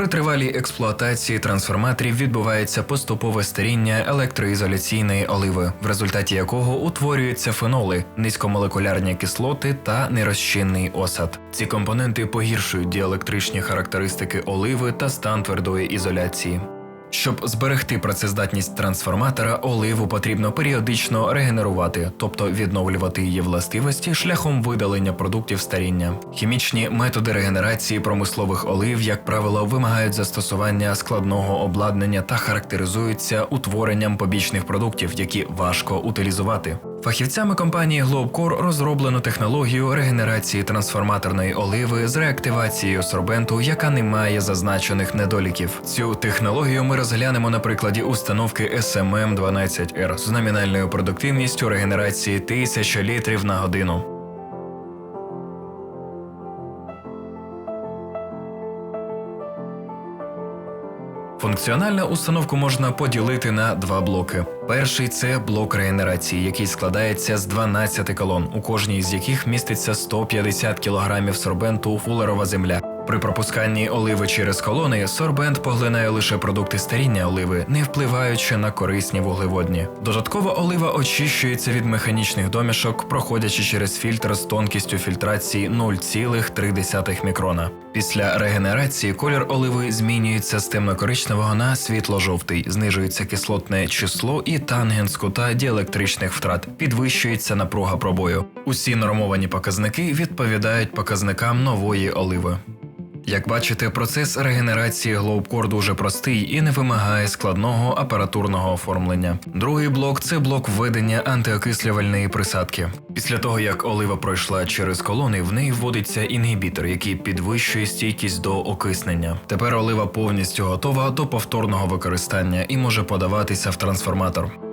При тривалій експлуатації трансформаторів відбувається поступове старіння електроізоляційної оливи, в результаті якого утворюються феноли, низькомолекулярні кислоти та нерозчинний осад. Ці компоненти погіршують діелектричні характеристики оливи та стан твердої ізоляції. Щоб зберегти працездатність трансформатора, оливу потрібно періодично регенерувати, тобто відновлювати її властивості шляхом видалення продуктів старіння. Хімічні методи регенерації промислових олив, як правило, вимагають застосування складного обладнання та характеризуються утворенням побічних продуктів, які важко утилізувати. Фахівцями компанії Globcore розроблено технологію регенерації трансформаторної оливи з реактивацією сорбенту, яка не має зазначених недоліків. Цю технологію ми розглянемо на прикладі установки SMM 12R з номінальною продуктивністю регенерації 1000 літрів на годину. Функціональну установку можна поділити на два блоки. Перший це блок регенерації, який складається з 12 колон, у кожній з яких міститься 150 кг сорбенту фулерова земля. При пропусканні оливи через колони сорбент поглинає лише продукти старіння оливи, не впливаючи на корисні вуглеводні. Додатково олива очищується від механічних домішок, проходячи через фільтр з тонкістю фільтрації 0,3 мікрона. Після регенерації колір оливи змінюється з темно-коричневого на світло-жовтий, знижується кислотне число і тангенс кута діелектричних втрат, підвищується напруга пробою. Усі нормовані показники відповідають показникам нової оливи. Як бачите, процес регенерації Globcore дуже простий і не вимагає складного апаратурного оформлення. Другий блок це блок введення антиокислювальної присадки. Після того, як олива пройшла через колони, в неї вводиться інгібітор, який підвищує стійкість до окиснення. Тепер олива повністю готова до повторного використання і може подаватися в трансформатор.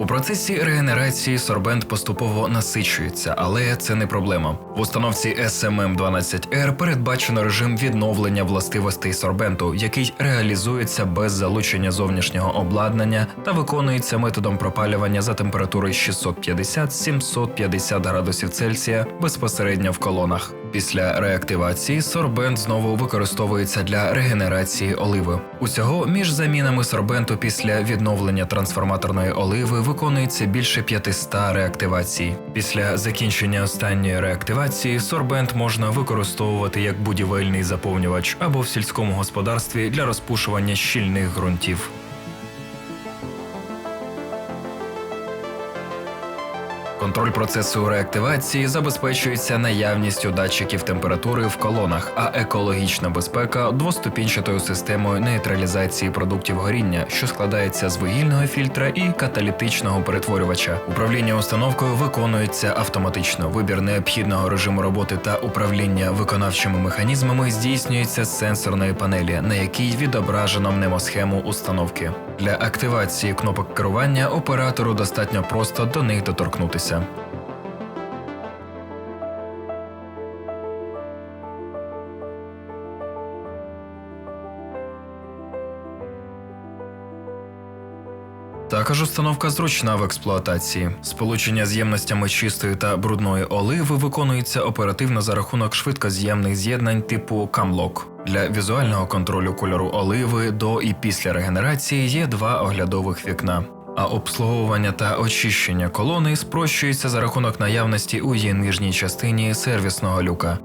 У процесі регенерації сорбент поступово насичується, але це не проблема. В установці SMM 12R передбачено режим відновлення властивостей сорбенту, який реалізується без залучення зовнішнього обладнання та виконується методом пропалювання за температури 650-750 градусів Цельсія безпосередньо в колонах. Після реактивації сорбент знову використовується для регенерації оливи. Усього між замінами сорбенту після відновлення трансформаторної оливи виконується більше 500 реактивацій. Після закінчення останньої реактивації сорбент можна використовувати як будівельний заповнювач або в сільському господарстві для розпушування щільних ґрунтів. Контроль процесу реактивації забезпечується наявністю датчиків температури в колонах, а екологічна безпека двоступінчатою системою нейтралізації продуктів горіння, що складається з вугільного фільтра і каталітичного перетворювача. Управління установкою виконується автоматично. Вибір необхідного режиму роботи та управління виконавчими механізмами здійснюється з сенсорної панелі, на якій відображено мнемосхему установки. Для активації кнопок керування оператору достатньо просто до них доторкнутися. Також установка зручна в експлуатації. Сполучення з ємностями чистої та брудної оливи виконується оперативно за рахунок швидкоз'ємних з'єднань типу Camlock. Для візуального контролю кольору оливи до і після регенерації є два оглядових вікна. А обслуговування та очищення колони спрощується за рахунок наявності у її нижній частині сервісного люка.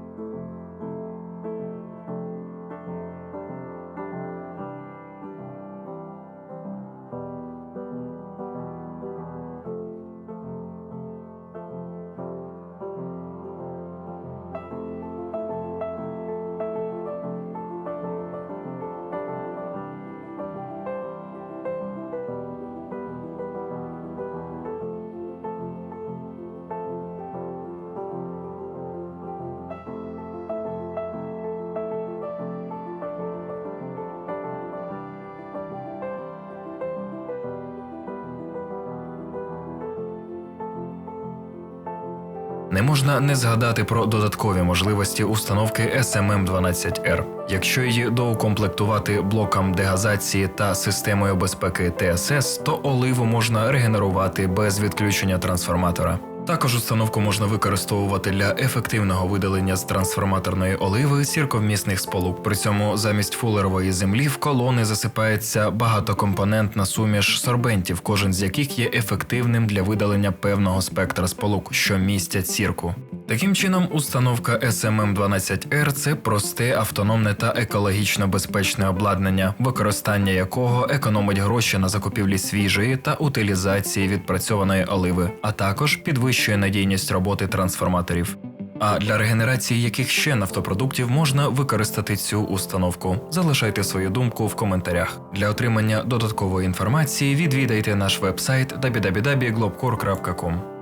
Не можна не згадати про додаткові можливості установки SMM12R. Якщо її доукомплектувати блоком дегазації та системою безпеки ТСС, то оливу можна регенерувати без відключення трансформатора. Також установку можна використовувати для ефективного видалення з трансформаторної оливи сірковмісних сполук. При цьому замість фулерової землі в колони засипається багатокомпонентна суміш сорбентів, кожен з яких є ефективним для видалення певного спектра сполук, що містять сірку. Таким чином, установка SMM12R – це просте, автономне та екологічно безпечне обладнання, використання якого економить гроші на закупівлі свіжої та утилізації відпрацьованої оливи, а також підвищує надійність роботи трансформаторів. А для регенерації яких ще нафтопродуктів можна використати цю установку? Залишайте свою думку в коментарях. Для отримання додаткової інформації відвідайте наш вебсайт www.globcore.com.